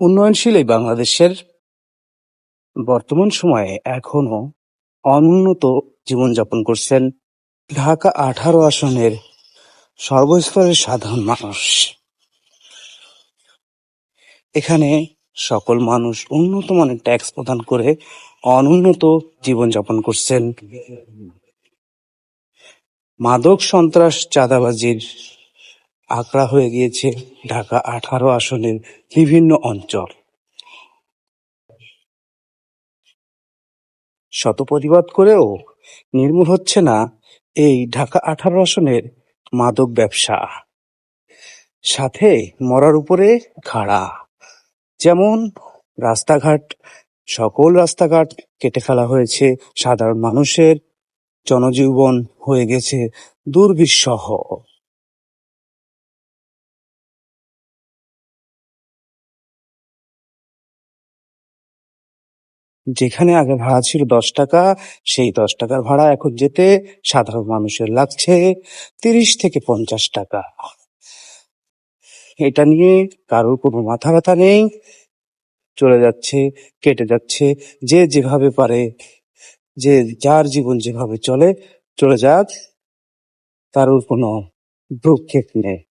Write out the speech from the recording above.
উন্নয়নশীল এই বাংলাদেশের বর্তমান সময়ে এখনও অনুন্নত জীবনযাপন করছেন ঢাকা আঠারো আসনের সর্বস্তরের সাধারণ মানুষ। এখানে সকল মানুষ উন্নত মানের ট্যাক্স প্রদান করে অনুন্নত জীবনযাপন করছেন। মাদক সন্ত্রাস, চাঁদাবাজির আঁকড়া হয়ে গিয়েছে ঢাকা আঠারো আসনের বিভিন্ন অঞ্চল। শত প্রতিবাদ করেও নির্মূল হচ্ছে না এই ঢাকা আঠারো আসনের মাদক ব্যবসা। সাথে মরার উপরে খাড়া, যেমন রাস্তাঘাট, সকল রাস্তাঘাট কেটে ফেলা হয়েছে, সাধারণ মানুষের জনজীবন হয়ে গেছে দুর্বিষহ। যেখানে আগে ভাড়া ছিল দশ টাকা, সেই দশ টাকার ভাড়া এখন যেতে সাধারণ মানুষের লাগছে তিরিশ থেকে পঞ্চাশ টাকা। এটা নিয়ে কারোর কোনো মাথা ব্যথা নেই। চলে যাচ্ছে, কেটে যাচ্ছে, যে যেভাবে পারে, যে যার জীবন যেভাবে চলে চলে যাক, কারোর কোনো ভ্রুক্ষেপ নেই।